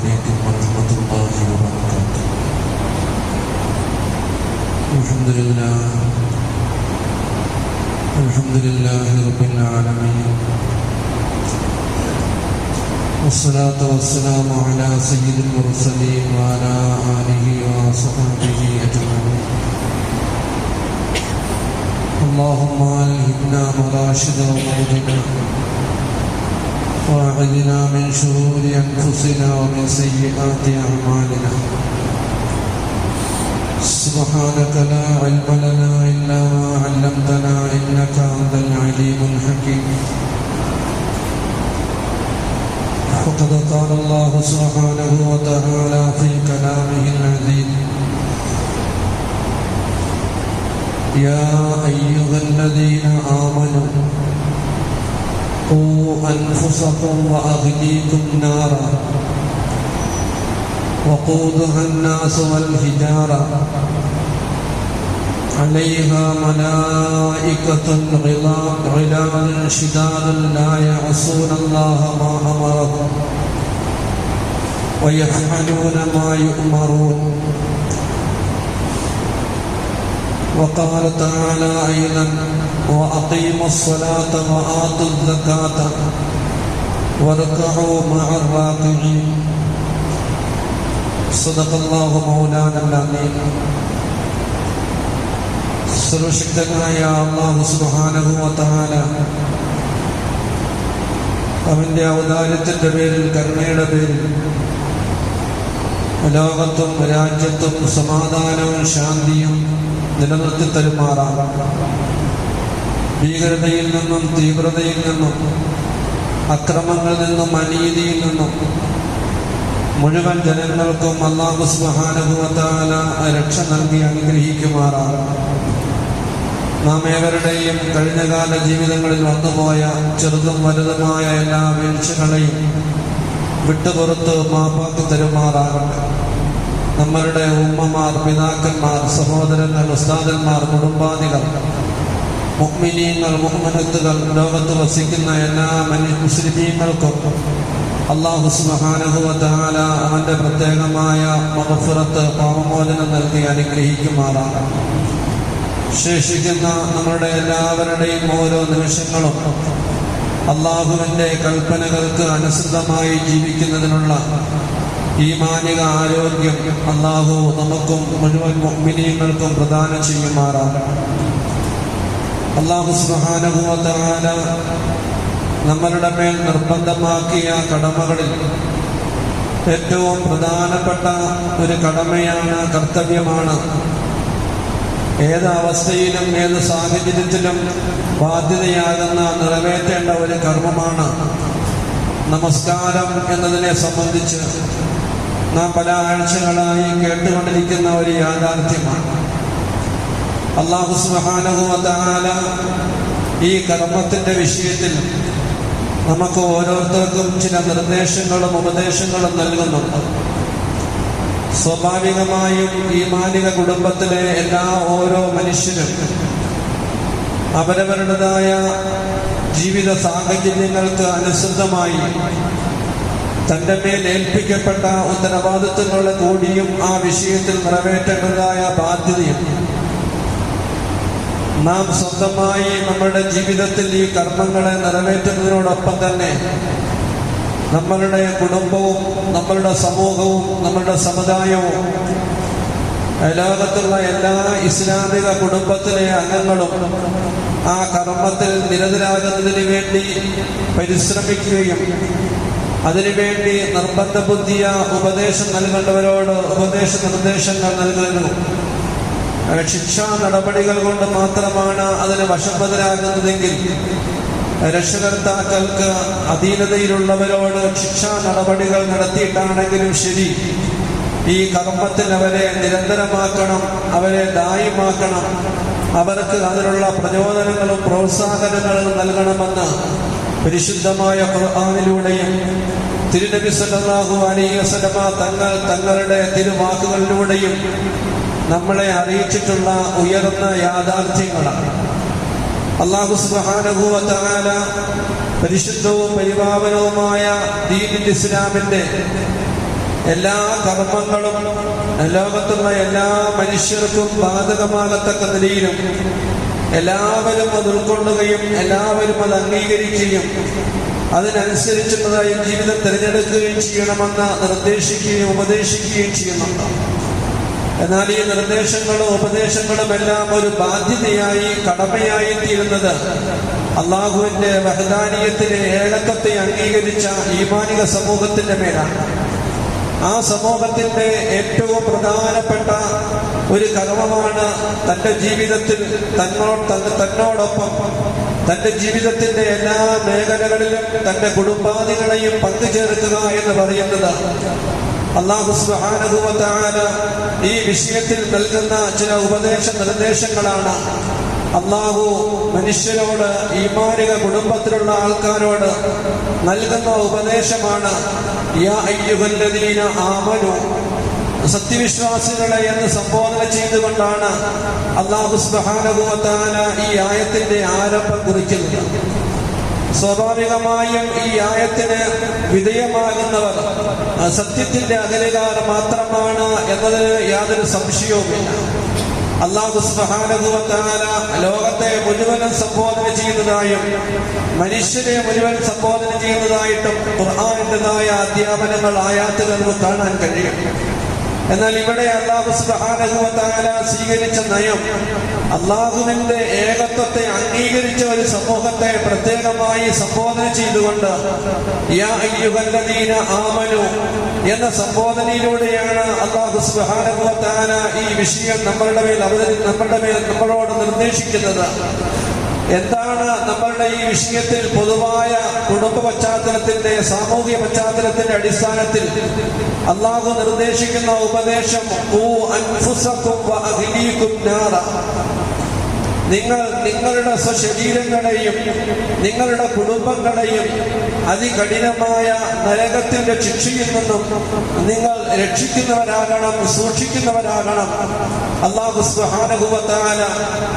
عليكم ورحمة الله وبركاته الحمد لله الحمد لله رب العالمين والصلاة والسلام على سيد المرسلين وعلى آله وصحبه أجمعين اللهم ألهمنا مراشد أمورنا واعذنا من شرور أنفسنا ومن سيئات أعمالنا. سبحانك لا علم لنا إلا ما علمتنا إنك أنت العليم الحكيم. وقد قال الله سبحانه وتعالى في كلامه العزيز يا أيها الذين آمنوا قوا أنفسكم وأهليكم نارا وقودها الناس والحجارة. عليها ملائكة غلاظ شداد لا يعصون الله ما أمرهم ويفعلون ما يؤمرون. وقال تعالى أيضا وأقيموا الصلاة وآتوا الزكاة واركعوا مع الراكعين صدق الله مولانا العظيم സർവശക്തനായ അള്ളാഹു സുബാനഹുവത്താല അവന്റെ ഔദാര്യത്തിന്റെ പേരിൽ കരുണയുടെ പേരിൽ ലോകത്തും രാജ്യത്തും സമാധാനവും ശാന്തിയും നിലനിർത്തി തരുമാറാകാം ഭീകരതയിൽ നിന്നും തീവ്രതയിൽ നിന്നും അക്രമങ്ങളിൽ നിന്നും അനീതിയിൽ നിന്നും മുഴുവൻ ജനങ്ങൾക്കും അള്ളാഹു സുബാനുഭവത്താല രക്ഷ നൽകി അനുഗ്രഹിക്കുമാറാണ്. നാം ഏവരുടെയും കഴിഞ്ഞകാല ജീവിതങ്ങളിൽ വന്നുപോയ ചെറുതും വലുതുമായ എല്ലാ വീഴ്ചകളെയും വിട്ടുപുറത്ത് മാപ്പാക്കി തരുമാറാകട്ടെ. നമ്മളുടെ ഉമ്മമാർ പിതാക്കന്മാർ സഹോദരങ്ങൾ ഉസ്താദന്മാർ കുടുംബാദികൾ മുഗ്മിനീങ്ങൾ മുഹമ്മനത്തുകൾ ലോകത്ത് വസിക്കുന്ന എല്ലാ മനു മുസ്ലിമീങ്ങൾക്കും അള്ളാഹു സുബാനുഭവത്താല അവന്റെ പ്രത്യേകമായ മഹഫുറത്ത് പാപമോചനം നൽകി അനുഗ്രഹിക്കുമാറാണ് ശേഷിക്കുന്ന നമ്മുടെ എല്ലാവരുടെയും ഓരോ നിമിഷങ്ങളും അള്ളാഹുവിന്റെ കൽപ്പനകൾക്ക് അനുസൃതമായി ജീവിക്കുന്നതിനുള്ള ഈ മാനിക ആരോഗ്യം അള്ളാഹു നമുക്കും മുഴുവൻ മുഗ്മിനീയങ്ങൾക്കും പ്രദാനം ചെയ്യുമാറാണ് അള്ളാഹു സുഹാനുഭവത്താല നമ്മളുടെ മേൽ നിർബന്ധമാക്കിയ കടമകളിൽ ഏറ്റവും പ്രധാനപ്പെട്ട ഒരു കടമയാണ് കർത്തവ്യമാണ്. ഏത് അവസ്ഥയിലും ഏത് സാഹചര്യത്തിലും ബാധ്യതയാകുന്ന നിറവേറ്റേണ്ട ഒരു കർമ്മമാണ് നമസ്കാരം എന്നതിനെ സംബന്ധിച്ച് നാം പല ആഴ്ചകളായി കേട്ടുകൊണ്ടിരിക്കുന്ന ഒരു യാഥാർത്ഥ്യമാണ്. അള്ളാഹു സുബാനുഭവത്താല ഈ കർമ്മത്തിന്റെ വിഷയത്തിൽ നമുക്ക് ഓരോരുത്തർക്കും ചില നിർദ്ദേശങ്ങളും ഉപദേശങ്ങളും നൽകുന്നുണ്ട്. സ്വാഭാവികമായും ഈ മാലിക കുടുംബത്തിലെ എല്ലാ ഓരോ മനുഷ്യരും അവരവരുടേതായ ജീവിത സാഹചര്യങ്ങൾക്ക് അനുസൃതമായി തന്റെ മേൽ ഏൽപ്പിക്കപ്പെട്ട ഉത്തരവാദിത്വങ്ങളുടെ കൂടിയും ആ വിഷയത്തിൽ നിറവേറ്റേണ്ടതായ ബാധ്യതയും നാം സ്വന്തമായി നമ്മുടെ ജീവിതത്തിൽ ഈ കർമ്മങ്ങളെ നിറവേറ്റുന്നതിനോടൊപ്പം തന്നെ നമ്മളുടെ കുടുംബവും നമ്മളുടെ സമൂഹവും നമ്മളുടെ സമുദായവും ലോകത്തുള്ള എല്ലാ ഇസ്ലാമിക കുടുംബത്തിലെ അംഗങ്ങളും ആ കർമ്മത്തിൽ നിരതരാകുന്നതിന് വേണ്ടി പരിശ്രമിക്കുകയും അതിനുവേണ്ടി നിർബന്ധ ബുദ്ധിയ ഉപദേശം നൽകേണ്ടവരോട് ഉപദേശ നിർദ്ദേശങ്ങൾ നൽകുന്നു. ശിക്ഷാ നടപടികൾ കൊണ്ട് മാത്രമാണ് അതിന് വശംബദരാകുന്നതെങ്കിൽ രക്ഷകർത്താക്കൾക്ക് അധീനതയിലുള്ളവരോട് ശിക്ഷാ നടപടികൾ നടത്തിയിട്ടാണെങ്കിലും ശരി. ഈ കർമ്മത്തിൽ അവരെ നിരന്തരമാക്കണം അവരെ ദായമാക്കണം. അവർക്ക് അതിനുള്ള പ്രചോദനങ്ങളും പ്രോത്സാഹനങ്ങളും നൽകണമെന്ന് പരിശുദ്ധമായ ഖുർആാനിലൂടെയും തിരുനബി സല്ലല്ലാഹു അലൈഹി വസല്ലമ തങ്ങൾ തങ്ങളുടെ തിരുവാക്കുകളിലൂടെയും നമ്മളെ അറിയിച്ചിട്ടുള്ള ഉയർന്ന യാഥാർത്ഥ്യങ്ങളാണ്. അള്ളാഹു തആല പരിശുദ്ധവും പരിപാവനവുമായ ദീൻ ഇസ്ലാമിന്റെ എല്ലാ കർമ്മങ്ങളും ലോകത്തുള്ള എല്ലാ മനുഷ്യർക്കും ബാധകമാകത്തക്ക നിലയിലും എല്ലാവരും അത് ഉൾക്കൊള്ളുകയും എല്ലാവരും അത് അംഗീകരിക്കുകയും അതിനനുസരിച്ചുള്ളതായി ജീവിതം തിരഞ്ഞെടുക്കുകയും ചെയ്യണമെന്ന് നിർദ്ദേശിക്കുകയും ഉപദേശിക്കുകയും ചെയ്യുന്നുണ്ട്. എന്നാൽ ഈ നിർദ്ദേശങ്ങളും ഉപദേശങ്ങളും എല്ലാം ഒരു ബാധ്യതയായി കടമയായി തീരുന്നത് അള്ളാഹുവിന്റെ വഹദാനീയത്തിലെ ഏകത്വത്തെ അംഗീകരിച്ച ഈമാനിക സമൂഹത്തിന്റെ മേലാണ്. ആ സമൂഹത്തിന്റെ ഏറ്റവും പ്രധാനപ്പെട്ട ഒരു കർമ്മമാണ് തന്റെ ജീവിതത്തിൽ തന്നോട് തന്നോടൊപ്പം തന്റെ ജീവിതത്തിന്റെ എല്ലാ മേഖലകളിലും തന്റെ കുടുംബാദികളെയും പങ്കുചേർക്കുക എന്ന് പറയുന്നത് അള്ളാഹു വ ഈ വിഷയത്തിൽ നൽകുന്ന ചില ഉപദേശ നിർദ്ദേശങ്ങളാണ്. അള്ളാഹു മനുഷ്യരോട് ഈമാനിക കുടുംബത്തിലുള്ള ആൾക്കാരോട് നൽകുന്ന ഉപദേശമാണ് ആമനു. സത്യവിശ്വാസികളെ എന്ന് സംബോധന ചെയ്തുകൊണ്ടാണ് അള്ളാഹു വ ഈ ആയത്തിന്റെ ആരംഭം കുറിക്കുന്നത്. സ്വാഭാവികമായും ഈ ആയത്തിന് വിധേയമാകുന്നവർ സത്യത്തിന്റെ അകലുകാർ മാത്രമാണ് എന്നതിന് യാതൊരു സംശയവുമില്ല. അള്ളാഹു തആല ലോകത്തെ മുഴുവനും സംബോധന ചെയ്യുന്നതായും മനുഷ്യരെ മുഴുവൻ സംബോധന ചെയ്യുന്നതായിട്ടും ഖുർആാനിന്റെതായ അധ്യാപനങ്ങൾ ആയാത്തിൽ നമുക്ക് കാണാൻ കഴിയും. എന്നാൽ ഇവിടെ അള്ളാഹു തആല സ്വീകരിച്ച നയം അള്ളാഹുവിന്റെ ഏകത്വത്തെ അംഗീകരിച്ച ഒരു സമൂഹത്തെ പ്രത്യേകമായി സംബോധന ചെയ്തുകൊണ്ട് ആമനു എന്ന സംബോധനയിലൂടെയാണ് അള്ളാഹു തആല ഈ വിഷയം നമ്മളുടെ മേൽ അവതരി നമ്മളുടെ മേൽ നമ്മളോട് നിർദ്ദേശിക്കുന്നത്. എന്താണ് നമ്മളുടെ ഈ വിഷയത്തിൽ പൊതുവായ കുടുംബ പശ്ചാത്തലത്തിന്റെ സാമൂഹിക പശ്ചാത്തലത്തിന്റെ അടിസ്ഥാനത്തിൽ അള്ളാഹു നിർദ്ദേശിക്കുന്ന ഉപദേശം നിങ്ങൾ നിങ്ങളുടെ സ്വശരീരങ്ങളെയും നിങ്ങളുടെ കുടുംബങ്ങളെയും അതികഠിനമായ നരകത്തിന്റെ ശിക്ഷയിൽ നിന്നും നിങ്ങൾ രക്ഷിക്കുന്നവരാകണം സൂക്ഷിക്കുന്നവരാകണം. അള്ളാഹു വ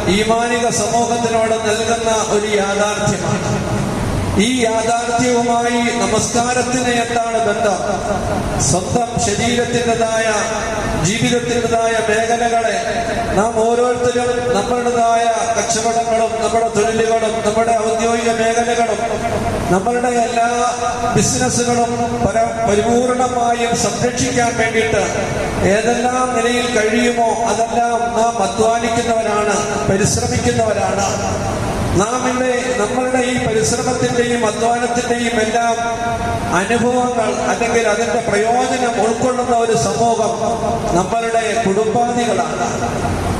ഈമാനിക സമൂഹത്തിനോട് നൽകുന്ന ഒരു യാഥാർത്ഥ്യമാണ്. ഈ യാഥാർത്ഥ്യവുമായി നമസ്കാരത്തിന് എന്താണ് ബന്ധം? സ്വന്തം ശരീരത്തിന്റെതായ ജീവിതത്തിന്റെതായ മേഖലകളെ നാം ഓരോരുത്തരും നമ്മളുടേതായ കച്ചവടങ്ങളും നമ്മുടെ തൊഴിലുകളും നമ്മുടെ ഔദ്യോഗിക മേഖലകളും നമ്മളുടെ എല്ലാ ബിസിനസ്സുകളും പര പരിപൂർണമായും സംരക്ഷിക്കാൻ വേണ്ടിയിട്ട് ഏതെല്ലാം നിലയിൽ കഴിയുമോ അതെല്ലാം നാം അധ്വാനിക്കുന്നവരാണ് പരിശ്രമിക്കുന്നവരാണ്. നാം ഇന്ന് നമ്മളുടെ ഈ പരിശ്രമത്തിന്റെയും അധ്വാനത്തിന്റെയും എല്ലാം അനുഭവങ്ങൾ അല്ലെങ്കിൽ അതിന്റെ പ്രയോജനം ഉൾക്കൊള്ളുന്ന ഒരു സമൂഹം നമ്മളുടെ കുടുംബാദികളാണ്.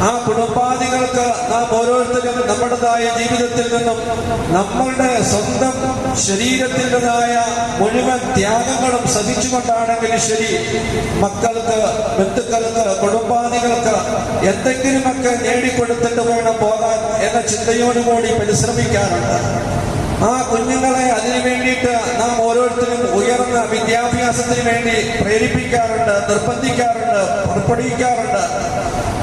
ആ കുടുംബാദികൾക്ക് നാം ഓരോരുത്തരും നമ്മുടേതായ ജീവിതത്തിൽ നിന്നും നമ്മളുടെ സ്വന്തം ശരീരത്തിന്റെതായ മുഴുവൻ ത്യാഗങ്ങളും സഹിച്ചുകൊണ്ടാണെങ്കിലും ശരി മക്കൾക്ക് ബന്ധുക്കൾക്ക് കുടുംബാദികൾക്ക് എന്തെങ്കിലുമൊക്കെ നേടിക്കൊടുത്തിട്ട് വേണം പോകാൻ എന്ന ചിന്തയോടുകൂടി പരിശ്രമിക്കാറുണ്ട്. ആ കുഞ്ഞുങ്ങളെ അതിനു വേണ്ടിയിട്ട് നാം ഓരോരുത്തരും ഉയർന്ന വിദ്യാഭ്യാസത്തിന് വേണ്ടി പ്രേരിപ്പിക്കാറുണ്ട് നിർബന്ധിക്കാറുണ്ട് പുറപ്പെടുവിക്കാറുണ്ട്.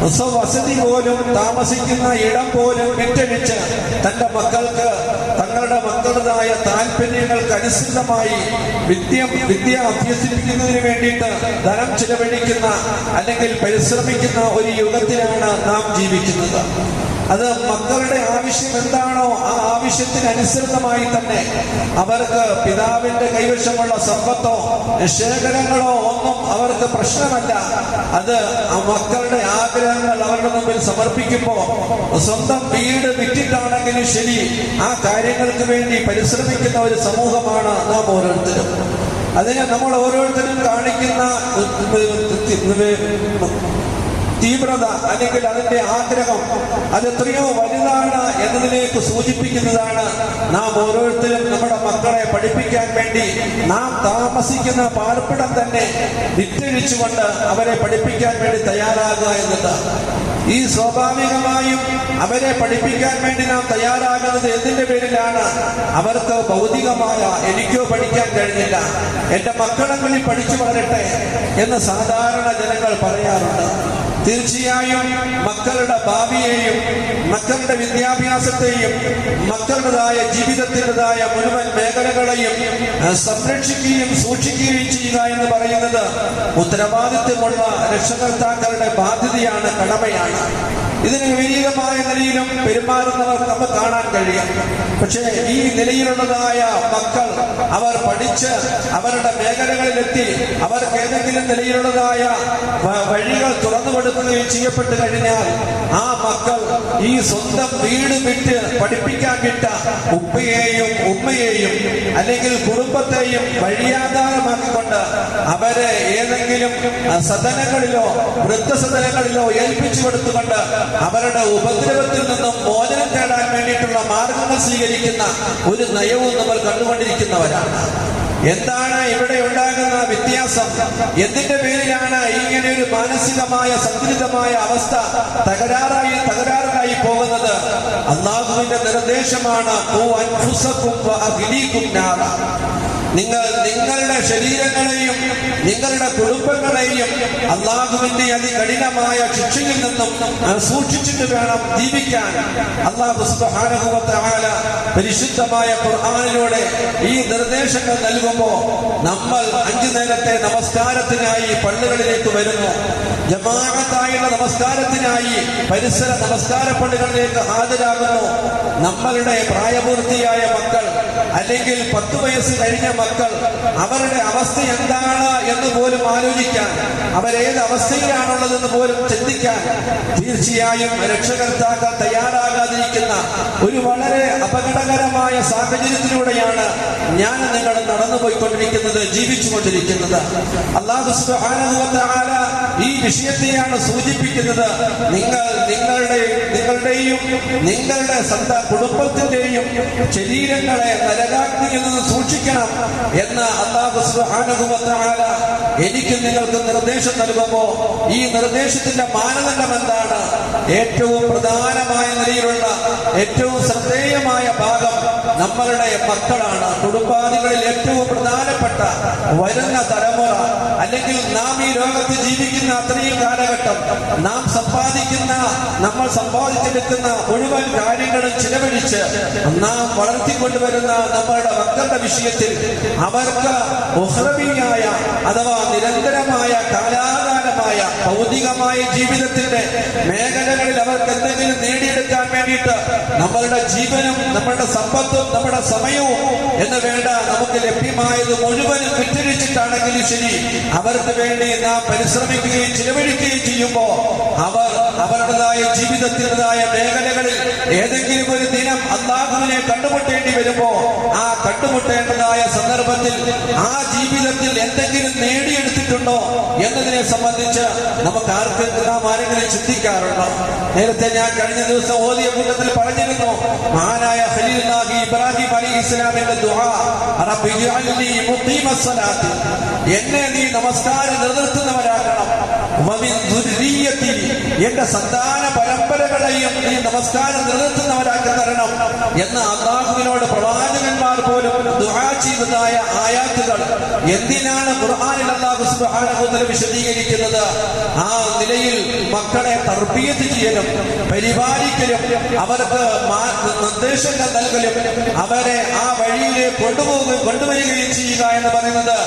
സ്വവസതി പോലും താമസിക്കുന്ന ഇടം പോലും വിറ്റഴിച്ച് തന്റെ മക്കൾക്ക് തങ്ങളുടെ മക്കളുടേതായ താല്പര്യങ്ങൾക്ക് അനുസൃതമായി വിദ്യ വിദ്യ അഭ്യസിപ്പിക്കുന്നതിന് വേണ്ടിയിട്ട് ധനം ചിലവഴിക്കുന്ന അല്ലെങ്കിൽ പരിശ്രമിക്കുന്ന ഒരു യുഗത്തിലാണ് നാം ജീവിക്കുന്നത്. അത് മക്കളുടെ ആവശ്യം എന്താണോ ആ ആവശ്യത്തിനനുസൃതമായി തന്നെ അവർക്ക് പിതാവിന്റെ കൈവശമുള്ള സമ്പത്തോ ശേഖരങ്ങളോ ഒന്നും അവർക്ക് പ്രശ്നമല്ല. അത് മക്കളുടെ ആഗ്രഹങ്ങൾ അവരുടെ മുമ്പിൽ സമർപ്പിക്കുമ്പോൾ സ്വന്തം വീട് വിറ്റിട്ടാണെങ്കിലും ശരി ആ കാര്യങ്ങൾക്ക് വേണ്ടി പരിശ്രമിക്കുന്ന ഒരു സമൂഹമാണ് നാം ഓരോരുത്തരും. അതിനെ നമ്മൾ ഓരോരുത്തരും കാണിക്കുന്ന തീവ്രത അല്ലെങ്കിൽ അതിന്റെ ആഗ്രഹം അത് എത്രയോ വലുതാണ് എന്നതിലേക്ക് സൂചിപ്പിക്കുന്നതാണ് നാം ഓരോരുത്തരും നമ്മുടെ മക്കളെ പഠിപ്പിക്കാൻ വേണ്ടി നാം താമസിക്കുന്ന പാർപ്പിടം തന്നെ വിറ്റഴിച്ചുകൊണ്ട് അവരെ പഠിപ്പിക്കാൻ വേണ്ടി തയ്യാറാകുക എന്നത് ഈ സ്വാഭാവികമായും അവരെ പഠിപ്പിക്കാൻ വേണ്ടി നാം തയ്യാറാകുന്നത് എന്തിന്റെ പേരിലാണ്? അവർക്ക് ഭൗതികമായ എനിക്കോ പഠിക്കാൻ കഴിഞ്ഞില്ല. എന്റെ മക്കളെങ്കിലും പഠിച്ചു വളരട്ടെ എന്ന് സാധാരണ ജനങ്ങൾ പറയാറുണ്ട്. തീർച്ചയായും മക്കളുടെ ഭാവിയെയും മക്കളുടെ വിദ്യാഭ്യാസത്തെയും മക്കളുടേതായ ജീവിതത്തിന്റെതായ മുഴുവൻ മേഖലകളെയും സംരക്ഷിക്കുകയും സൂക്ഷിക്കുകയും ചെയ്യുക എന്ന് പറയുന്നത് ഉത്തരവാദിത്വമുള്ള രക്ഷകർത്താക്കളുടെ ബാധ്യതയാണ് കടമയാണ്. ഇതിന് വിപരീതമായ നിലയിലും പെരുമാറുന്നവർ നമ്മൾ കാണാൻ കഴിയും. പക്ഷേ ഈ നിലയിലുള്ളതായ മക്കൾ അവർ പഠിച്ച് അവരുടെ മേഖലകളിലെത്തി അവർക്ക് ഏതെങ്കിലും നിലയിലുള്ളതായ വഴികൾ തുറന്നു കൊടുക്കുകയും ചെയ്യപ്പെട്ടു കഴിഞ്ഞാൽ ആ മക്കൾ ഈ സ്വന്തം വീട് വിട്ട് പഠിപ്പിക്കാൻ വിട്ട ഉപ്പയെയും ഉമ്മയെയും അല്ലെങ്കിൽ കുടുംബത്തെയും വഴിയാധാരമാക്കിക്കൊണ്ട് അവരെ ഏതെങ്കിലും സദനങ്ങളിലോ വൃദ്ധസദനങ്ങളിലോ ഏൽപ്പിച്ചു കൊടുത്തുകൊണ്ട് അവരുടെ ഉപദ്രവത്തിൽ നിന്നും മോചനം തേടാൻ വേണ്ടിയിട്ടുള്ള മാർഗങ്ങൾ സ്വീകരിക്കുന്ന ഒരു നയവും നമ്മൾ കണ്ടുകൊണ്ടിരിക്കുന്നവരാണ്. എന്താണ് ഇവിടെ ഉണ്ടാകുന്ന വ്യത്യാസം? എന്തിന്റെ പേരിലാണ് ഇങ്ങനെ ഒരു മാനസികമായ സന്തുലിതമായ അവസ്ഥ തകരാറായി തകരാറിലായി പോകുന്നത്? അള്ളാഹുവിന്റെ നിർദ്ദേശമാണ് നിങ്ങൾ നിങ്ങളുടെ ശരീരങ്ങളെയും നിങ്ങളുടെ കുടുംബങ്ങളെയും അള്ളാഹുവിന്റെ അതികഠിനമായ ശിക്ഷയിൽ നിന്നും സൂക്ഷിച്ചിട്ട് വേണം ജീവിക്കാൻ. അള്ളാഹു പരിശുദ്ധമായ ഖുർആനിലൂടെ ഈ നിർദ്ദേശങ്ങൾ നൽകുമ്പോൾ നമ്മൾ അഞ്ചു നേരത്തെ നമസ്കാരത്തിനായി പള്ളികളിലേക്ക് വരുന്നു. ജമാഅത്തായുള്ള നമസ്കാരത്തിനായി പരിസര നമസ്കാര പള്ളികളിലേക്ക് ഹാജരാകുന്നു. നമ്മളുടെ പ്രായപൂർത്തിയായ മക്കൾ അല്ലെങ്കിൽ പത്ത് വയസ്സ് കഴിഞ്ഞ മക്കൾ അവരുടെ അവസ്ഥ എന്താണ് എന്ന് പോലും ആലോചിക്കാൻ അവരേത് അവസ്ഥയിലാണുള്ളതെന്ന് പോലും ചിന്തിക്കാൻ തീർച്ചയായും രക്ഷകർത്താക്കൾ തയ്യാറാകാതിരിക്കുന്ന ഒരു വളരെ അപകടകരമായ സാഹചര്യത്തിലൂടെയാണ് ഞാൻ നിങ്ങൾ നടന്നുപോയിക്കൊണ്ടിരിക്കുന്നത് ജീവിച്ചുകൊണ്ടിരിക്കുന്നത്. അള്ളാഹു ഈ വിഷയത്തെയാണ് സൂചിപ്പിക്കുന്നത്. നിങ്ങൾ നിങ്ങളുടെ നിങ്ങളുടെയും നിങ്ങളുടെ സന്ത കുടുംബത്തിന്റെയും ശരീരങ്ങളെ നരകാഗ്നിയിൽ നിന്ന് സൂക്ഷിക്കണം എന്ന് അള്ളാഹു എനിക്ക് നിങ്ങൾക്ക് നിർദ്ദേശം നൽകുമ്പോൾ ഈ നിർദ്ദേശത്തിന്റെ മാനദണ്ഡം എന്താണ്? ഏറ്റവും പ്രധാനമായ നിലയിലുള്ള ഏറ്റവും ശ്രദ്ധേയമായ ഭാഗം നമ്മളുടെ മക്കളാണ്. കുടുംബാദികളിൽ ഏറ്റവും പ്രധാനപ്പെട്ട വരുന്ന തലമുറ അല്ലെങ്കിൽ നാം ഈ ലോകത്ത് ജീവിക്കുന്ന അത്രയും കാലഘട്ടം നാം സമ്പാദിക്കുന്ന നമ്മൾ സമ്പാദിച്ചെടുക്കുന്ന മുഴുവൻ കാര്യങ്ങളും ചിലവഴിച്ച് നാം വളർത്തിക്കൊണ്ടുവരുന്ന നമ്മളുടെ മക്കളുടെ വിഷയത്തിൽ അവർക്ക് ഉഹ്രമിയായ അഥവാ നിരന്തരമായ കാലാകാലമായ ഭൗതികമായ ജീവിതത്തിന്റെ മേഖലകളിൽ അവർക്ക് എന്തെങ്കിലും നേടിയെടുക്കാൻ വേണ്ടിയിട്ട് നമ്മളുടെ ജീവനും നമ്മളുടെ സമ്പത്തും നമ്മുടെ സമയവും എന്ന് വേണ്ട നമുക്ക് ലഭ്യമായത് മുഴുവനും വിറ്റഴിച്ചിട്ടാണെങ്കിലും ശരി. അവർക്ക് വേണ്ടി നാം പരിശ്രമിക്കുകയും ചിലവഴിക്കുകയും ചെയ്യുമ്പോൾ അവർ അവരുടേതായ ജീവിതത്തിന്റെതായ മേഖലകളിൽ ഏതെങ്കിലും ഒരു ദിനം അള്ളാഹുവിനെ കണ്ടുമുട്ടേണ്ടി വരുമ്പോൾ ആ കണ്ടുമുട്ടേണ്ടതായ സന്ദർഭത്തിൽ ആ ജീവിതത്തിൽ എന്തെങ്കിലും നേടിയെടുത്തിട്ടുണ്ടോ എന്നതിനെ സംബന്ധിച്ച് നമുക്ക് ആർക്കും നാം ആരെങ്കിലും ചിന്തിക്കാറുണ്ടോ? നേരത്തെ ഞാൻ കഴിഞ്ഞ ദിവസം ഓതിയ കൂട്ടത്തിൽ പറഞ്ഞിരുന്നു മഹാനായ ഖലീലുല്ലാഹി ഇബ്രാഹിം അലി ഇസ്ലാമിന്റെ എന്നെ നീ നമസ്കാരം നിലനിർത്തുന്നവരാക്കണം. എന്റെ സന്താന പരമ്പരകളെയും നീ നമസ്കാരം നിലനിർത്തുന്നവരാക്കി തരണം എന്ന് അള്ളാഹുവിനോട് പ്രവാചകന്മാർ പോലും ചെയ്തതായ ആയാത്തുകൾ എന്തിനാണ് ഖുർആനിൽ അള്ളാഹു സുബ്ഹാനഹു വതആല വിശദീകരിക്കുന്നത്? ആ നിലയിൽ മക്കളെ തർബീയത്ത് ചെയ്യലും പരിപാലിക്കലും അവർക്ക് നിർദ്ദേശങ്ങൾ നൽകലും അവരെ ആ വഴിയിലേക്ക് കൊണ്ടുപോകുകയും കൊണ്ടുവരികയും ചെയ്യുക എന്ന് പറയുന്നത്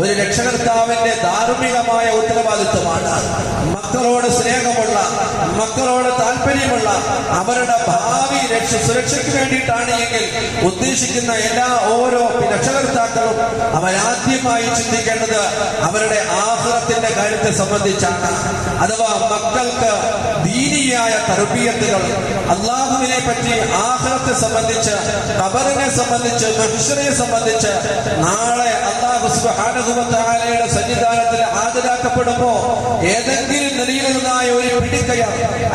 ഒരു രക്ഷകർത്താവിന്റെ ധാർമ്മികമായ ഉത്തരവാദിത്വമാണ്. മക്കളോട് സ്നേഹമുള്ള മക്കളോട് താല്പര്യമുള്ള അവരുടെ ഭാവി രക്ഷ സുരക്ഷയ്ക്ക് വേണ്ടിയിട്ടാണ് എങ്കിൽ ഉദ്ദേശിക്കുന്ന എല്ലാ ഓരോ രക്ഷകർത്താക്കളും അവരാദ്യമായി ചിന്തിക്കേണ്ടത് അവരുടെ ആഹ്ലത്തിന്റെ കാര്യത്തെ സംബന്ധിച്ചാണ്. അഥവാ മക്കൾക്ക് ദീനിയായ തർബീയത്തുകൾ അള്ളാഹുവിനെ പറ്റി ആഹ്ലത്തെ സംബന്ധിച്ച് കബറിനെ സംബന്ധിച്ച് മനുഷ്യനെ സംബന്ധിച്ച് നാളെ അള്ളാഹു സന്നിധാനത്തിൽ ഹാജരാക്കപ്പെടുമ്പോ ഏതെങ്കിലും നിലയിലുള്ളതായ ഒരു പിടിക്കയ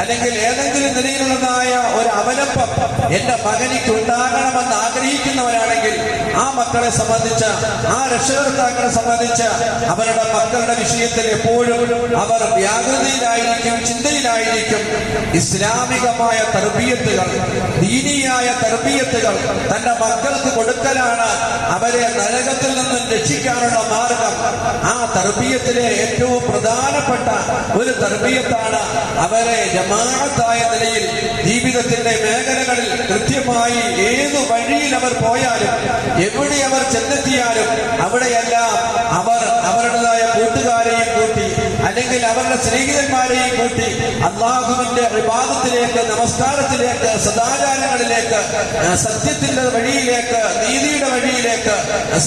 അല്ലെങ്കിൽ ഏതെങ്കിലും നിലയിലുള്ളതായ ഒരു അവലംബം എന്റെ മകനിക്ക് ഉണ്ടാകണമെന്ന് ആഗ്രഹിക്കുന്നവരാണെങ്കിൽ ആ മക്കളെ സംബന്ധിച്ച് ആ രക്ഷകർത്താക്കളെ സംബന്ധിച്ച് അവരുടെ മക്കളുടെ വിഷയത്തിൽ എപ്പോഴും അവർ വ്യാകൃതിയിലായിരിക്കും ചിന്തയിലായിരിക്കും. ഇസ്ലാമികമായ തർബീയത്തുകൾ ദീനിയായ തർബീയത്തുകൾ തന്റെ മക്കൾക്ക് കൊടുക്കലാണ് അവരെ നരകത്തിൽ നിന്നും രക്ഷിക്കാനുള്ള മാർഗം. ആ തർബീയത്തിലെ ഏറ്റവും പ്രധാനപ്പെട്ട പ്രധാനപ്പെട്ട ഒരു തർബീയത്താണ് അവരെ ജമാഅത്തായ നിലയിൽ ജീവിതത്തിന്റെ മേഖലകളിൽ കൃത്യമായി ഏതു വഴിയിൽ അവർ പോയാലും എവിടെ അവർ ചെന്നെത്തിയാലും അവിടെയെല്ലാം അവർ അവരുടേതായ കൂട്ടുകാരെയും കൂട്ടി അല്ലെങ്കിൽ അവരുടെ സ്നേഹിതന്മാരെയും കൂട്ടി അള്ളാഹുവിന്റെ വിവാദത്തിലേക്ക് നമസ്കാരത്തിലേക്ക് സദാചാരങ്ങളിലേക്ക് സത്യത്തിന്റെ വഴിയിലേക്ക് നീതിയുടെ വഴിയിലേക്ക്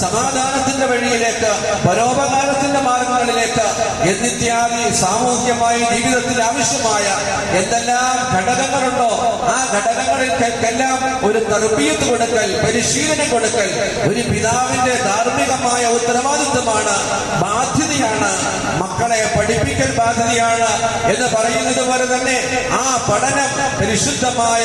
സമാധാനത്തിന്റെ വഴിയിലേക്ക് പരോപകാരത്തിന്റെ മാർഗങ്ങളിലേക്ക് എന്നിത്യാദി സാമൂഹ്യമായി ജീവിതത്തിൽ ആവശ്യമായ എന്തെല്ലാം ഘടകങ്ങളുണ്ടോ ആ ഘടകങ്ങൾക്കെല്ലാം ഒരു തർബീയത്ത് കൊടുക്കൽ പരിശീലനം കൊടുക്കൽ ഒരു പിതാവിന്റെ ധാർമ്മികമായ ഉത്തരവാദിത്വമാണ് ബാധ്യതയാണ് മക്കളെ പഠിപ്പിക്കൽ ബാധ്യതയാണ് എന്ന് പറയുന്നത് പോലെ തന്നെ ആ പഠനം പരിശുദ്ധമായ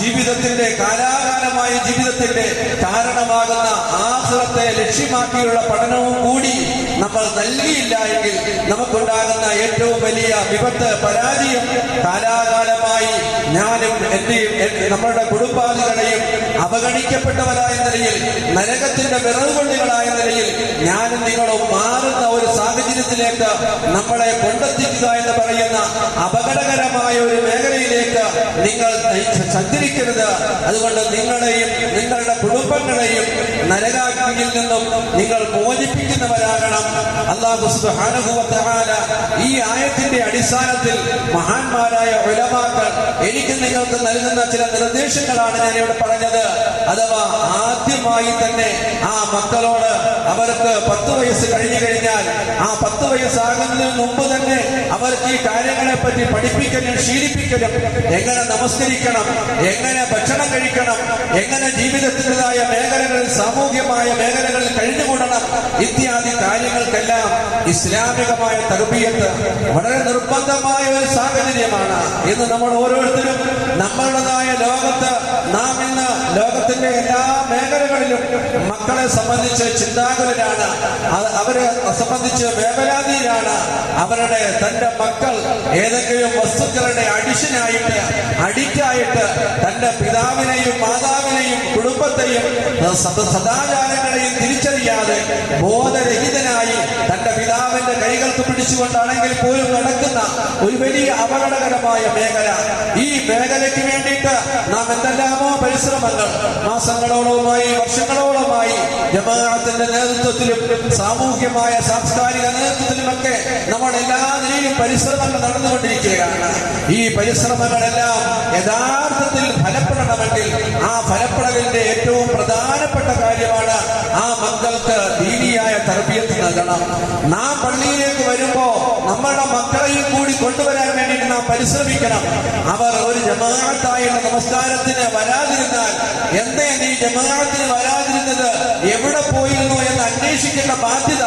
ജീവിതത്തിന്റെ കാലാകാലമായ ജീവിതത്തിന്റെ കാരണമാകുന്ന ആഹ്ലത്തെ ലക്ഷ്യമാക്കിയുള്ള പഠനവും കൂടി നമ്മൾ നൽകിയില്ല എങ്കിൽ നമുക്കുണ്ടാകുന്ന ഏറ്റവും വലിയ വിപത്ത് പരാജയം കാലാകാലമായി ഞാനും എന്റെയും നമ്മളുടെ കുടുംബാദികളെയും അവഗണിക്കപ്പെട്ടവരായ നിലയിൽ നരകത്തിന്റെ വിറവുകൊള്ളികളായ നിലയിൽ ഞാനും നിങ്ങളും മാറുന്ന ഒരു സാഹചര്യത്തിലേക്ക് നമ്മളെ കൊണ്ടെത്തിക്കുക എന്ന് പറയുന്ന അപകടകരമായ ഒരു മേഖലയിലേക്ക് നിങ്ങൾ സഞ്ചരിക്കരുത് അതുകൊണ്ട് നിങ്ങളെയും നിങ്ങളുടെ കുടുംബങ്ങളെയും നരകാഗ്നിയിൽ നിന്നും നിങ്ങൾ മോചിപ്പിക്കുന്നവരാകണം. അള്ളാഹു ഈ ആയത്തിന്റെ അടിസ്ഥാനത്തിൽ മഹാന്മാരായ ഉലമാക്കൾ എനിക്ക് നിങ്ങൾക്ക് നൽകുന്ന ചില നിർദ്ദേശങ്ങളാണ് ഞാൻ ഇവിടെ പറഞ്ഞത്. അഥവാ ആദ്യമായി തന്നെ ആ മക്കളോട് അവർക്ക് പത്ത് വയസ്സ് കഴിഞ്ഞു കഴിഞ്ഞാൽ ആ പത്ത് വയസ്സാകുന്നതിന് മുമ്പ് തന്നെ അവർക്ക് ഈ കാര്യങ്ങളെ പറ്റി പഠിപ്പിക്കലും ശീലിപ്പിക്കലും എങ്ങനെ നമസ്കരിക്കണം എങ്ങനെ ഭക്ഷണം കഴിക്കണം എങ്ങനെ ജീവിതത്തിന്റെതായ മേഖലകളിൽ സാമൂഹ്യമായ മേഖലകളിൽ കഴിഞ്ഞുകൂടണം ഇത്യാദി കാര്യങ്ങൾക്കെല്ലാം ഇസ്ലാമികമായ തർബീയത്ത് വളരെ നിർബന്ധമായ ഒരു സാഹചര്യമാണ്. ഇന്ന് നമ്മൾ ഓരോരുത്തരും നമ്മളുടേതായ ലോകത്ത് നാം ഇന്ന് ലോകത്തിന്റെ എല്ലാ മേഖലകളിലും മക്കളെ സംബന്ധിച്ച് ചിന്താകുലരാണ് അവരെ സംബന്ധിച്ച് വേവലാതിയിലാണ്. അവരുടെ തന്റെ മക്കൾ ഏതെങ്കിലും വസ്തുക്കളുടെ അഡിഷനായിട്ട് അഡിക്റ്റായിട്ട് തന്റെ പിതാവിനെയും മാതാവിനെയും കുടുംബത്തെയും സദ- സദാചാരങ്ങളെയും തിരിച്ചറിയാതെ ബോധരഹിതനായി തന്റെ പിതാവിന്റെ കൈകൾക്ക് പിടിച്ചുകൊണ്ടാണെങ്കിൽ പോലും നടക്കുന്ന ഒരു വലിയ അപകടകരമായ മേഖല. ഈ മേഖലയ്ക്ക് വേണ്ടിയിട്ട് നാം എന്തെല്ലാമോ പരിശ്രമങ്ങൾ മാസങ്ങളോളമായി വർഷങ്ങളോളമായി ജമാഅത്തിന്റെ നേതൃത്വത്തിലും സാമൂഹ്യമായ സാംസ്കാരിക നേതൃത്വത്തിലുമൊക്കെ നമ്മൾ എല്ലാ നിലയിലും പരിശ്രമങ്ങൾ നടന്നുകൊണ്ടിരിക്കുകയാണ്. ഈ പരിശ്രമങ്ങളെല്ലാം യഥാർത്ഥത്തിൽ ഫലപ്പെടണമെങ്കിൽ ആ ഫലപ്പെടലിന്റെ ഏറ്റവും പ്രധാനപ്പെട്ട കാര്യമാണ് ആ മക്കൾക്ക് ദീനിയായ തർബീയത്ത് നൽകണം. നാം പള്ളിയിലേക്ക് വരുമ്പോ നമ്മളുടെ മക്കളെയും കൂടി കൊണ്ടുവരാൻ വേണ്ടിയിട്ട് നാം പരിശ്രമിക്കണം. അവർ ഒരു ജമാഅത്തായുള്ള നമസ്കാരത്തിന് വരാതിരുന്നാൽ എന്തേ നീ ജമാഅത്തിന് വരാതിരുന്നത്? എവിടെ പോയിരുന്നു എന്ന് അന്വേഷിക്കേണ്ട ബാധ്യത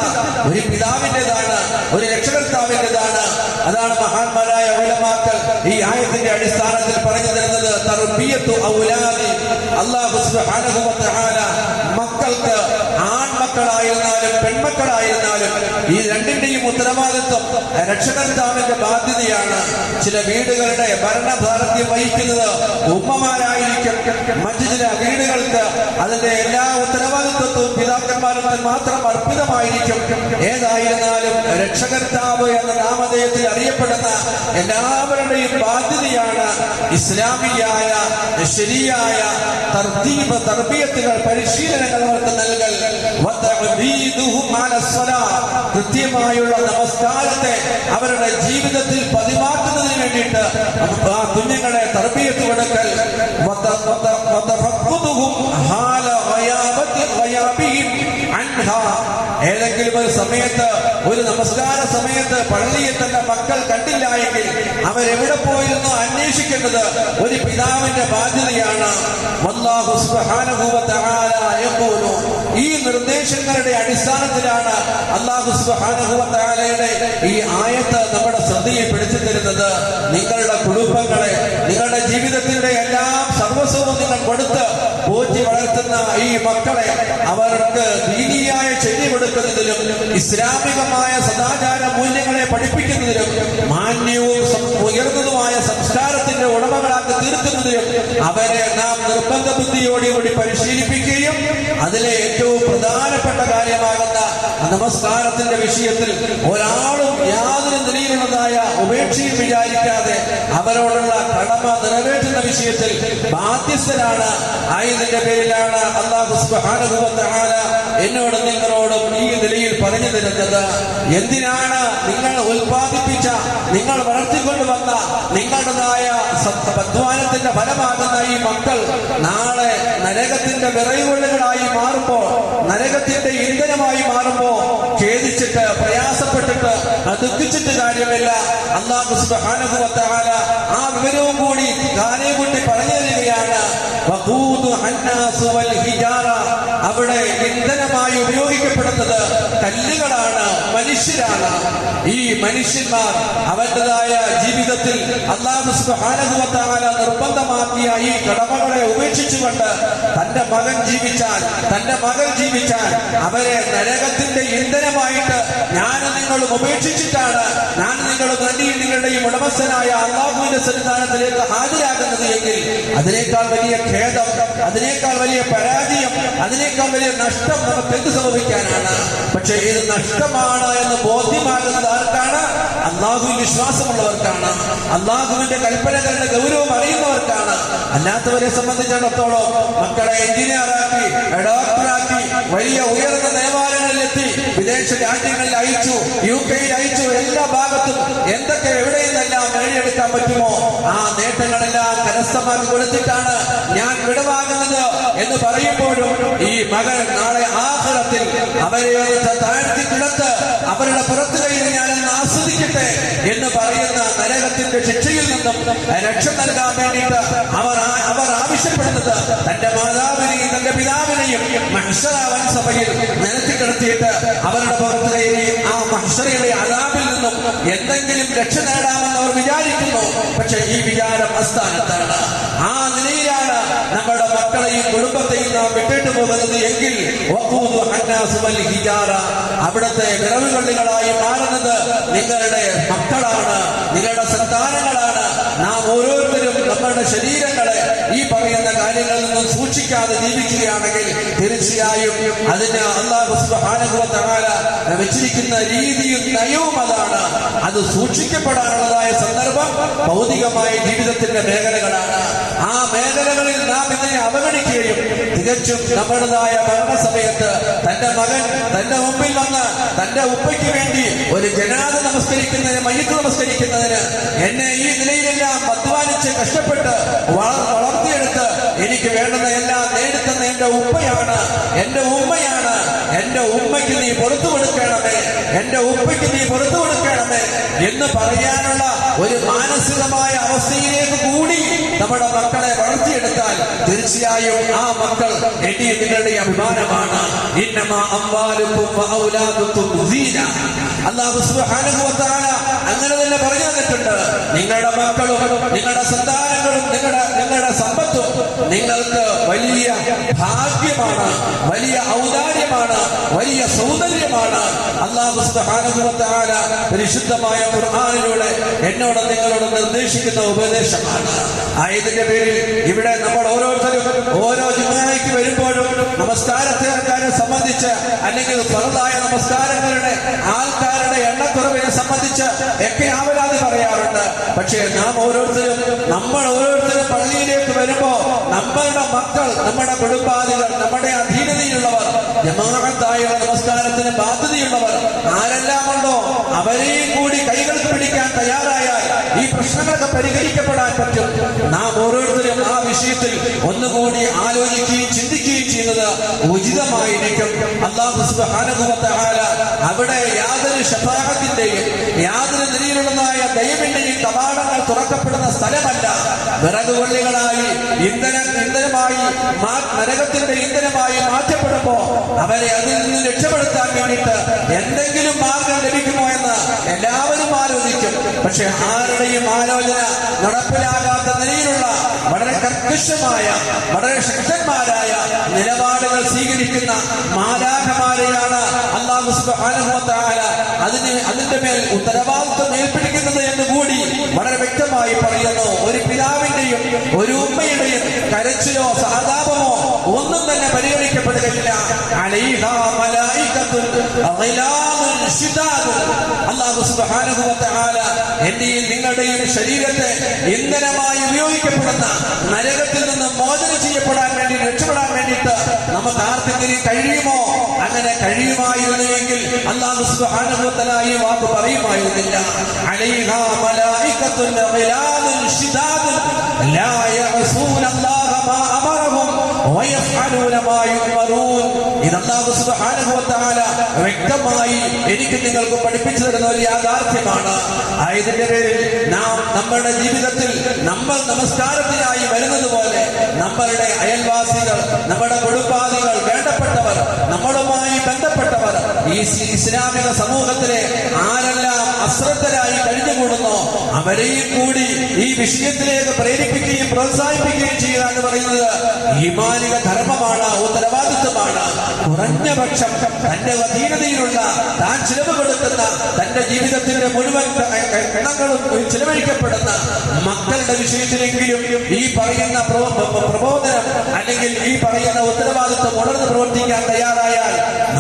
ഒരു പിതാവിന്റെതാണ് ഒരു രക്ഷകർത്താവിന്റെതാണ്. അതാണ് മഹാന്മാരായ ഉലമാക്കൾ ഈ ആയത്തിന്റെ അടിസ്ഥാനത്തിൽ പറഞ്ഞു തരുന്നത്. തർബിയത്തു ഔലാദി. അല്ലാഹു സുബ്ഹാനഹു മക്കൾക്ക് ആൺമക്കളായിരുന്നാലും പെൺമക്കളായിരുന്നാലും ഈ രണ്ടിന്റെയും ഉത്തരവാദിത്വം രക്ഷകർത്താവിന്റെ ബാധ്യതയാണ്. ചില വീടുകളുടെ ഭരണഭാരത്യം വഹിക്കുന്നത് ഉമ്മമാരായിരിക്കും. മറ്റു ചില വീടുകൾക്ക് അതിന്റെ എല്ലാ ഉത്തരവാദിത്വത്വവും പിതാക്കന്മാർക്ക് മാത്രം അർപ്പിതമായിരിക്കും. ഏതായിരുന്നാലും രക്ഷകർത്താവ് എന്ന നാമധേയത്തിൽ അറിയപ്പെടുന്ന എല്ലാവരുടെയും ബാധ്യതയാണ് ഇസ്ലാമിയായ ശരിയായ തർത്തീബ് തർബീയത്തുകൾ പരിശീലനങ്ങൾ നൽകൽ. കൃത്യമായുള്ള നമസ്കാരത്തെ അവരുടെ ജീവിതത്തിൽ പതിവാക്കുന്നതിന് വേണ്ടിയിട്ട് ആ കുഞ്ഞുങ്ങളെ തർബീയത്ത് കൊടുക്കൽ. ഏതെങ്കിലും ഒരു സമയത്ത് ഒരു നമസ്കാര സമയത്ത് പള്ളിയിൽ തന്റെ മക്കൾ കണ്ടില്ല എങ്കിൽ അവരെവിടെ പോയിരുന്നു അന്വേഷിക്കേണ്ടത് ഒരു പിതാവിന്റെ ബാധ്യതയാണ്. ഈ നിർദ്ദേശങ്ങളുടെ അടിസ്ഥാനത്തിലാണ് സുബ്ഹാനഹു വ ഈ ആയത്ത് നമ്മുടെ ശ്രദ്ധയിൽപ്പെടുത്തി തരുന്നത്. നിങ്ങളുടെ കുടുംബങ്ങളെ നിങ്ങളുടെ ജീവിതത്തിന്റെ എല്ലാം സർവസ്വവും നിങ്ങൾ കൊടുത്ത് പോറ്റി വളർത്തുന്ന ഈ മക്കളെ അവർക്ക് ദീനീയായ ചെല്ലി കൊടുക്കുന്നതിലും ഇസ്ലാമികമായ സദാചാര മൂല്യങ്ങളെ പഠിപ്പിക്കുന്നതിലും മാന്യവും ഉയർന്നതുമായ സംസ്കാരത്തിന്റെ ഉടമകളാക്കി തീർക്കുന്നതിലും അവരെ നാം നിർബന്ധ ബുദ്ധിയോടുകൂടി പരിശീലിപ്പിക്കുകയും അതിലെ ഏറ്റവും പ്രധാനപ്പെട്ട കാര്യമാകുന്ന നമസ്കാരത്തിന്റെ വിഷയത്തിൽ ഒരാളും യാതൊരു നിലയിലുള്ളതായ ഉപേക്ഷയും വിചാരിക്കാതെ അവരോടുള്ള കടമ നിറവേറ്റുന്ന വിഷയത്തിൽ ബാധ്യസ്ഥരാണ്. ആയതിന്റെ പേരിലാണ് അള്ളാഹു എന്നോട് നിങ്ങളോടും ഈ നിലയിൽ പറഞ്ഞു തരുന്നത്. എന്തിനാണ് നിങ്ങൾ ഉൽപ്പാദിപ്പിച്ച നിങ്ങൾ വളർത്തിക്കൊണ്ടുവന്ന നിങ്ങളുടേതായ അധ്വാനത്തിന്റെ ഫലമാകുന്ന ഈ മക്കൾ നാളെ നരകത്തിന്റെ വിറയുകൊള്ളുകളായി മാറുമ്പോൾ നരകത്തിന്റെ ഇന്ധനമായി മാറുമ്പോ ഖേദിച്ചിട്ട് പ്രയാസപ്പെട്ടിട്ട് ദുഃഖിച്ചിട്ട് കാര്യമില്ല. അള്ളാഹു തആല ആ വിവരവും കൂടി കാലേ കൂട്ടി പറഞ്ഞു തരികയാണ്. അവിടെ ഇന്ധനമായി ഉപയോഗിക്കപ്പെടുന്നത് കല്ലുകളാണ് മനുഷ്യരാണ്. ഈ മനുഷ്യന്മാർ അവരുടേതായ ജീവിതത്തിൽ അള്ളാഹു വ നിർബന്ധമാക്കിയ ഈ കടമകളെ ഉപേക്ഷിച്ചുകൊണ്ട് തന്റെ മകൻ ജീവിച്ചാൽ തന്റെ മകൻ ജീവിച്ചാൽ അവരെ നരകത്തിന്റെ ഇന്ധനമായിട്ട് ഞാൻ നിങ്ങളും ഉപേക്ഷിച്ചിട്ടാണ് ഞാൻ നിങ്ങളുടെ നന്ദിയും നിങ്ങളുടെയും ഉടമസ്ഥനായ അള്ളാഹുവിന്റെ സന്നിധാനത്തിലേക്ക് ഹാജരാകുന്നത് എങ്കിൽ അതിനേക്കാൾ വലിയ ഖേദം അതിനേക്കാൾ വലിയ പരാജയം അതിനേക്കാൾ വലിയ നഷ്ടം നമുക്ക് എന്ത് സംഭവിക്കാനാണ്? പക്ഷെ ഇത് നഷ്ടമാണ് എന്ന് ബോധ്യമാകുന്നത് ആർക്കാണ്? അള്ളാഹുവിൽ വിശ്വാസമുള്ളവർക്കാണ്. അള്ളാഹുവിന്റെ കൽപ്പനകളുടെ ഗൗരവം അറിയുന്നവർക്കാണ്. അല്ലാത്തവരെ സംബന്ധിച്ചിടത്തോളം മക്കളെ എഞ്ചിനീയറാക്കി ഡോക്ടറാക്കി വലിയ ഉയർന്ന നിലവാരങ്ങളിലെത്തി വിദേശ രാജ്യങ്ങളിൽ അയച്ചു യു കെയിൽ അയച്ചു എല്ലാ ഭാഗത്തും എന്തൊക്കെ എവിടെയെന്നെല്ലാം നേടിയെടുക്കാൻ പറ്റുമോ? ആ നേട്ടങ്ങളെല്ലാം കരസ്ഥമാക്കി കൊടുത്തിട്ടാണ് ഞാൻ വിടവാകുന്നത് എന്ന് പറയുമ്പോഴും ഈ മകൻ നാളെ ആഹ്റത്തിൽ അവരെ താഴ്ത്തി കിടത്ത് അവരുടെ പുറത്തു കയ്യിൽ ഞാൻ ആസ്വദിക്കട്ടെ എന്ന് പറയുന്ന നരകത്തിന്റെ ശിക്ഷയിൽ നിന്നും രക്ഷ നൽകാൻ വേണ്ടിയിട്ട് അവർ അവർ ആവശ്യപ്പെടുന്നത് തന്റെ മാതാവിനെയും തന്റെ പിതാവിനെയും മനുഷ്യരാവൻ സഭയിൽ നിരത്തി കിടത്തിയിട്ട് അവരുടെ പുറത്തു ആ മനുഷ്യരുടെ അതാപിൽ നിന്നും എന്തെങ്കിലും രക്ഷ നേടാമെന്ന് അവർ വിചാരിക്കുന്നു. പക്ഷെ ഈ വിചാരം അസ്ഥാനത്താണ്. ആ നിലയിലാണ് നമ്മുടെ മക്കളെയും കുടുംബത്തെയും നാം വിട്ടിട്ട് പോകുന്നത് എങ്കിൽ അവിടുത്തെ വിറവുകൊള്ളികളായി മാറുന്നത് നിങ്ങളുടെ മക്കളാണ് നിങ്ങളുടെ സന്താനങ്ങളാണ്. നാം ഓരോരുത്തരും നമ്മളുടെ ശരീരങ്ങളെ ഈ പറയുന്ന കാര്യങ്ങളിൽ നിന്നും സൂക്ഷിക്കാതെ ജീവിക്കുകയാണെങ്കിൽ തീർച്ചയായും അതിന് അള്ളാഹു വെച്ചിരിക്കുന്ന രീതിയും നയവും അതാണ്. അത് സൂക്ഷിക്കപ്പെടാനുള്ളതായ സന്ദർഭം ഭൗതികമായ ജീവിതത്തിന്റെ മേഖലകളാണ്. ആ മേഖലകളിൽ നാം ഇതിനെ അവഗണിക്കുകയും തികച്ചും നമ്മുടേതായ മരണസമയത്ത് തന്റെ മകൻ തന്റെ മുമ്പിൽ വന്ന് തന്റെ ഉപ്പയ്ക്ക് വേണ്ടി ഒരു ജനാദ നമസ്കരിക്കുന്നതിന് മയ്യത്ത് നമസ്കരിക്കുന്നതിന് എന്നെ ഈ നിലയിലെല്ലാം അധ്വാനിച്ച് കഷ്ടപ്പെട്ട് വള- വളർത്തിയെടുത്ത് എനിക്ക് വേണ്ടുന്ന എല്ലാം നേടിത്തന്ന എന്റെ ഉപ്പയാണ്. എന്റെ ഉമ്മയാണ്. എന്റെ ഉമ്മയ്ക്ക് നീ പുറത്തു കൊടുക്കണമേ. എന്റെ ഉപ്പയ്ക്ക് നീ പുറത്തു കൊടുക്കണമേ എന്ന് പറയാനുള്ള ഒരു മാനസികമായ അവസ്ഥയിലേക്ക് കൂടി നമ്മുടെ മക്കളെ വളർത്തിയെടുത്താൽ തീർച്ചയായും ആ മക്കൾ എന്റെ നിങ്ങളുടെ അഭിമാനമാണ്. അല്ലാഹു സുബ്ഹാനഹു വ തആല അങ്ങനെ തന്നെ പറഞ്ഞു തന്നിട്ടുണ്ട് നിങ്ങളുടെ മക്കളും നിങ്ങളുടെ സന്താനങ്ങളും നിങ്ങളുടെ നിങ്ങളുടെ സമ്പത്തും നിങ്ങൾക്ക് വലിയ ഭാഗ്യമാണ് വലിയ ഔദാര്യമാണ് വലിയ സൗന്ദര്യമാണ്. അള്ളാഹു വ പരിശുദ്ധമായ ഖുർആനിലൂടെ എന്നോട് നിങ്ങളോട് നിർദ്ദേശിക്കുന്ന ഉപദേശമാണ്. ആയതിന്റെ പേരിൽ ഇവിടെ നമ്മൾ ഓരോരുത്തരും ഓരോ ജുമാനയ്ക്ക് വരുമ്പോഴും നമസ്കാരക്കാരെ സംബന്ധിച്ച് അല്ലെങ്കിൽ ഫറദായ നമസ്കാരങ്ങളുടെ ആൾക്കാരുടെ എണ്ണക്കുറവിനെ സംബന്ധിച്ച് ഒക്കെ ആവലാതി പറയാറുണ്ട്. പക്ഷേ നാം ഓരോരുത്തരും നമ്മൾ ഓരോരുത്തരും പള്ളിയിലേക്ക് വരുമ്പോ നമ്മളുടെ മക്കൾ നമ്മുടെ കുടുംബാദികൾ നമ്മുടെ അധീനതയിലുള്ളവർ ജമാഅത്തായ നമസ്കാരത്തിന് ബാധ്യതയുള്ളവർ ആരെല്ലാം ഉണ്ടോ അവരെയും കൂടി കൈകൾക്ക് പിടിക്കാൻ തയ്യാറായാൽ ഈ പ്രശ്നങ്ങളൊക്കെ പരിഹരിക്കപ്പെടാൻ പറ്റും. നാം ഓരോരുത്തരും ആ വിഷയത്തിൽ ഒന്നുകൂടി ആലോചിക്കുകയും ചിന്തിക്കുകയും ചെയ്യുന്നത് ഉചിതമായിരിക്കും. അള്ളാഹു അവിടെ യാതൊരു ഷഫാഅത്തിന്റെയും യാതൊരു നിലയിലുള്ളതായ ദൈവത്തിന്റെയും കവാടങ്ങൾ തുറക്കപ്പെടുന്ന സ്ഥലമല്ല. വിറകുകൊള്ളികളായി ഇന്ധനം ഇന്ധനമായി നരകത്തിന്റെ ഇന്ധനമായി മാറ്റപ്പെടുമ്പോ അവരെ അതിൽ നിന്ന് രക്ഷപ്പെടുത്താൻ വേണ്ടിയിട്ട് എന്തെങ്കിലും മാർഗം ലഭിക്കുമോ എന്ന് എല്ലാവരും ആലോചിക്കും. പക്ഷെ ആരുടെയും ആലോചന നടപ്പിലാകാത്ത നിലയിലുള്ള വളരെ കർക്കശമായ വളരെ ശക്തന്മാരായ നിലപാടുകൾ സ്വീകരിക്കുന്ന മാലാഖമാരെയാണ് അള്ളാഹു അതിന് അതിന്റെ മേൽ ഉത്തരവാദിത്വം ഏൽപ്പിക്കുന്നത് എന്ന് കൂടി വളരെ വ്യക്തമായി പറയുന്നു. ഒരു പിതാവിന്റെയും ഒരു ഉമ്മയുടെയും കരച്ചിലോ സഹതാപമോ ഒന്നും തന്നെ പരിഗണിക്കപ്പെടുകയില്ല സുബ്ഹാനഹു തആല എന്റെയും നിങ്ങളുടെയും ശരീരത്തെ ഇന്ധനമായി ഉപയോഗിക്കപ്പെടുന്ന നരകത്തിൽ നിന്ന് മോചനം ചെയ്യപ്പെടാൻ വേണ്ടി രക്ഷപ്പെടാൻ വേണ്ടിയിട്ട് നമുക്ക് ആർക്കെങ്കിലും കഴിയുമോ? അങ്ങനെ കഴിയുമായിരുന്നുവെങ്കിൽ സുബ്ഹാനഹു വ ഈ വാക്ക് പറയുമായിരുന്നില്ല. അലൈഹ മലായികത്തുൻ ഗിലാദുൻ ശിദാദുൻ ലാ യഅസൂന അല്ലാഹ വ്യക്തമായി എനിക്ക് നിങ്ങൾക്ക് പഠിപ്പിച്ചു തരുന്ന ഒരു യാഥാർത്ഥ്യമാണ്. ആയതിന്റെ പേരിൽ നാം നമ്മുടെ ജീവിതത്തിൽ നമ്മൾ നമസ്കാരത്തിനായി വരുന്നത് പോലെ നമ്മളുടെ അയൽവാസികൾ നമ്മുടെ കുടുംബാദികൾ വേണ്ടപ്പെട്ടവർ നമ്മളുമായി ബന്ധപ്പെട്ടവർ ഈ ഇസ്ലാമിക സമൂഹത്തിലെ ആരെല്ലാം അശ്രദ്ധരായി കഴിഞ്ഞുകൂടുന്നോ അവരെയും കൂടി ഈ വിഷയത്തിലേക്ക് പ്രേരിപ്പിക്കുകയും പ്രോത്സാഹിപ്പിക്കുകയും ചെയ്യുക എന്ന് പറയുന്നത് ഈമാനിക ധർമ്മമാണ് ഉത്തരവാദിത്വമാണ് കുറഞ്ഞ പക്ഷം തന്റെ അധീനതയിലുള്ള താൻ ചിലവ് കൊടുക്കുന്ന തന്റെ ജീവിതത്തിന്റെ മുഴുവൻ കിണങ്ങളും ചിലവഴിക്കപ്പെടുന്ന മക്കളുടെ വിഷയത്തിലെങ്കിലും ഈ പറയുന്ന പ്രബോ- പ്രബോ- പ്രബോധനം അല്ലെങ്കിൽ ഈ പറയുന്ന ഉത്തരവാദിത്വം ഉണർന്ന് പ്രവർത്തിക്കാൻ തയ്യാറായാൽ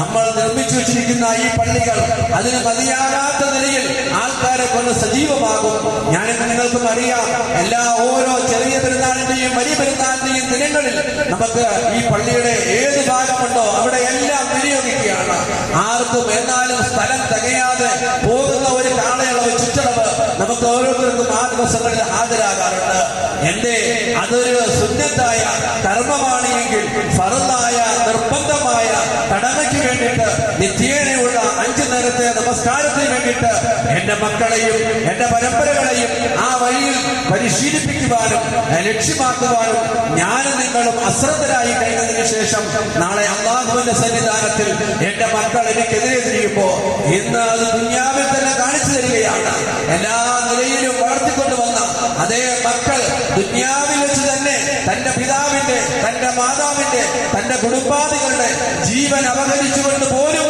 നമ്മൾ നിർമ്മിച്ചു വെച്ചിരിക്കുന്ന ഈ പള്ളികൾ അതിന് മതിയാകാത്ത നിലയിൽ ആൾക്കാരെ കൊണ്ട് സജീവമാകും. ഞാനിന്ന് നിങ്ങൾക്കും അറിയാം എല്ലാ ഓരോ ചെറിയ പെരുന്നാളിന്റെയും വലിയ പെരുന്നാളിന്റെയും ദിനങ്ങളിൽ നമുക്ക് ഈ പള്ളിയുടെ ഏത് ഭാഗമുണ്ടോ അവിടെ എല്ലാം വിനിയോഗിക്കുകയാണ്. ആർക്കും എന്നാലും സ്ഥലം തികയാതെ പോകുന്ന ഒരു കാളയളവ് ചുറ്റളവ് നമുക്ക് ഓരോരുത്തർക്കും ആ ദിവസങ്ങളിൽ ഹാജരാകാറുണ്ട്. എന്റെ അതൊരു സുന്നത്തായ കർമ്മമാണ് എങ്കിൽ ഫറലായ നിർബന്ധമായ കടമയ്ക്ക് വേണ്ടിയിട്ട് നിത്യേനയുള്ള അഞ്ചു നേരത്തെ നമസ്കാരത്തിന് വേണ്ടിയിട്ട് എന്റെ മക്കളെയും എന്റെ പരമ്പരകളെയും ആ വഴിയിൽ പരിശീലിപ്പിക്കുവാനും ലക്ഷ്യമാക്കുവാനും ഞാൻ നിങ്ങളും അശ്രദ്ധരായി കഴിഞ്ഞതിന് ശേഷം നാളെ അള്ളാഹുവിന്റെ സന്നിധാനത്തിൽ എന്റെ മക്കൾ എനിക്കെതിരെ തിരിയുമ്പോ ഇന്ന് അത് ദുന്യാവിൽ തന്നെ കാണിച്ചു തരികയാണ്. എല്ലാ നിലയിലും വളർത്തിക്കൊണ്ടുവന്ന അതേ മക്കൾ ദുന്യാവിൽ വെച്ച് തന്റെ പിതാവിന്റെ തന്റെ മാതാവിന്റെ തന്റെ കുടുംബാദികളുടെ ജീവൻ അപഹരിച്ചുകൊണ്ട് പോലും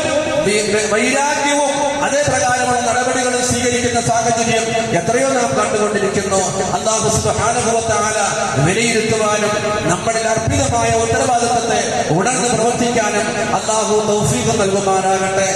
വൈരാഗ്യവും അതേ പ്രകാരമുള്ള നടപടികളും സ്വീകരിക്കുന്ന സാഹചര്യം എത്രയോ നാം കണ്ടുകൊണ്ടിരിക്കുന്നു. അള്ളാഹു സുബ്ഹാനഹുവതആല വിലയിരുത്തുവാനും നമ്മളിൽ അർപ്പിതമായ ഉത്തരവാദിത്തത്തെ ഉണർന്ന് പ്രവർത്തിക്കാനും അള്ളാഹു തൗഫീഖ് നൽകുമാറാകട്ടെ.